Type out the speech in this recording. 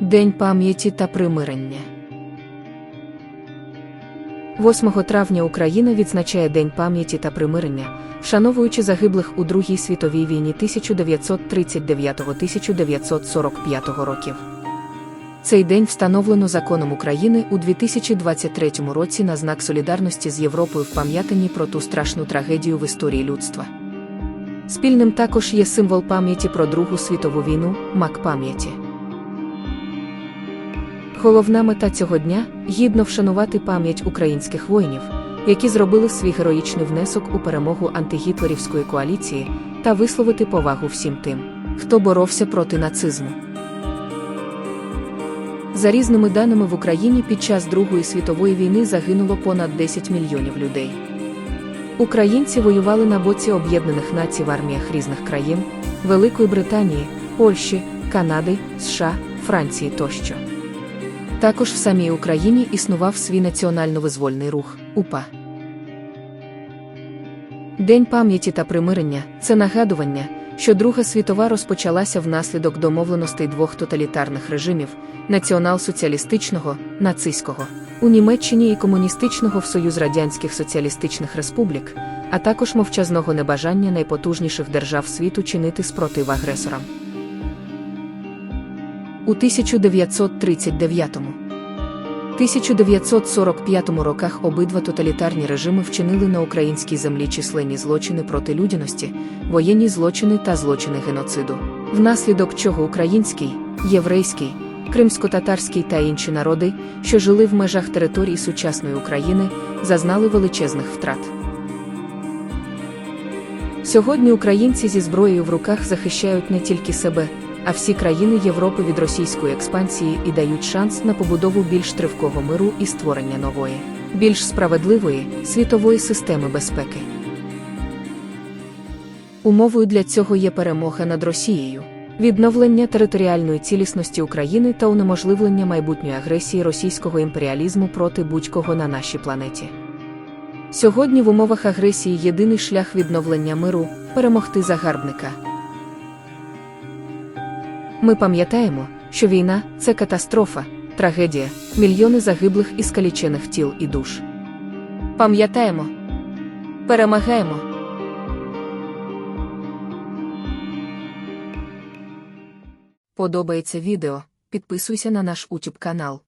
День пам'яті та примирення. 8 травня Україна відзначає День пам'яті та примирення, вшановуючи загиблих у Другій світовій війні 1939-1945 років. Цей день встановлено законом України у 2023 році на знак солідарності з Європою в пам'ятанні про ту страшну трагедію в історії людства. Спільним також є символ пам'яті про Другу світову війну мак пам'яті. Головна мета цього дня гідно вшанувати пам'ять українських воїнів, які зробили свій героїчний внесок у перемогу антигітлерівської коаліції, та висловити повагу всім тим, хто боровся проти нацизму. За різними даними в Україні під час Другої світової війни загинуло понад 10 мільйонів людей. Українці воювали на боці Об'єднаних Націй в арміях різних країн Великої Британії, Польщі, Канади, США, Франції тощо. Також в самій Україні існував свій національно-визвольний рух УПА. День пам'яті та примирення це нагадування, що Друга світова розпочалася внаслідок домовленостей двох тоталітарних режимів націонал-соціалістичного, нацистського, у Німеччині і комуністичного в Союз Радянських Соціалістичних Республік, а також мовчазного небажання найпотужніших держав світу чинити спротив агресорам. У 1939 1945 роках обидва тоталітарні режими вчинили на українській землі численні злочини проти людяності, воєнні злочини та злочини геноциду, внаслідок чого український, єврейський, кримсько-татарський та інші народи, що жили в межах території сучасної України, зазнали величезних втрат. Сьогодні українці зі зброєю в руках захищають не тільки себе, а всі країни Європи від російської експансії і дають шанс на побудову більш тривкого миру і створення нової, більш справедливої світової системи безпеки. Умовою для цього є перемога над Росією, відновлення територіальної цілісності України та унеможливлення майбутньої агресії російського імперіалізму проти будь-кого на нашій планеті. Сьогодні в умовах агресії єдиний шлях відновлення миру перемогти загарбника. Ми пам'ятаємо, що війна це катастрофа, трагедія, мільйони загиблих і скалічених тіл і душ. Пам'ятаємо, перемагаємо. Подобається відео, підписуйся на наш YouTube канал.